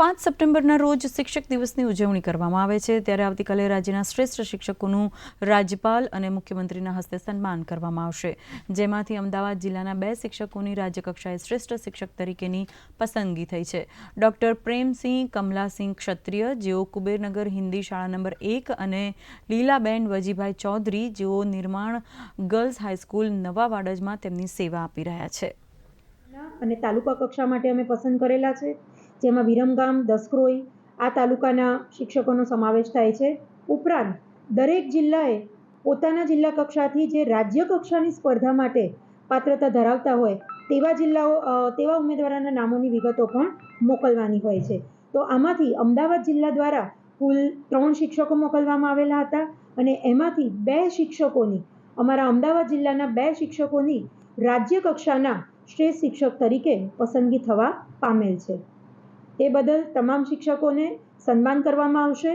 પાંચ સપ્ટેમ્બરના રોજ શિક્ષક દિવસની ઉજવણી કરવામાં આવે છે. ત્યારે આવતીકાલે રાજ્યના શ્રેષ્ઠ શિક્ષકોનું રાજ્યપાલ અને મુખ્યમંત્રીના હસ્તે સન્માન કરવામાં આવશે. જેમાંથી અમદાવાદ જિલ્લાના બે શિક્ષકોની રાજ્યકક્ષાએ શ્રેષ્ઠ શિક્ષક તરીકેની પસંદગી થઈ છે. ડૉક્ટર પ્રેમસિંહ કમલાસિંહ ક્ષત્રિય, જેઓ કુબેરનગર હિન્દી શાળા નંબર એક અને લીલાબેન વજીભાઈ ચૌધરી, જેઓ નિર્માણ ગર્લ્સ હાઈસ્કૂલ નવા વાડજમાં તેમની સેવા આપી રહ્યા છે. અને તાલુકા કક્ષા માટે અમે પસંદ કરેલા છે. જેમાં વિરમગામ, દસક્રોઈ આ તાલુકાના શિક્ષકોનો સમાવેશ થાય છે. ઉપરાંત, દરેક જિલ્લાએ પોતાના જિલ્લા કક્ષાથી જે રાજ્ય કક્ષાની સ્પર્ધા માટે પાત્રતા ધરાવતા હોય, તેવા જિલ્લાઓ તેવા ઉમેદવારોના નામોની વિગતો પણ મોકલવાની હોય છે. તો આમાંથી અમદાવાદ જિલ્લા દ્વારા કુલ ત્રણ શિક્ષકો મોકલવામાં આવેલા હતા અને એમાંથી બે શિક્ષકોની, અમારા અમદાવાદ જિલ્લાના બે શિક્ષકોની રાજ્ય કક્ષાના શ્રેષ્ઠ શિક્ષક તરીકે પસંદગી થવા પામેલ છે. તે બદલ તમામ શિક્ષકોને સન્માન કરવામાં આવશે.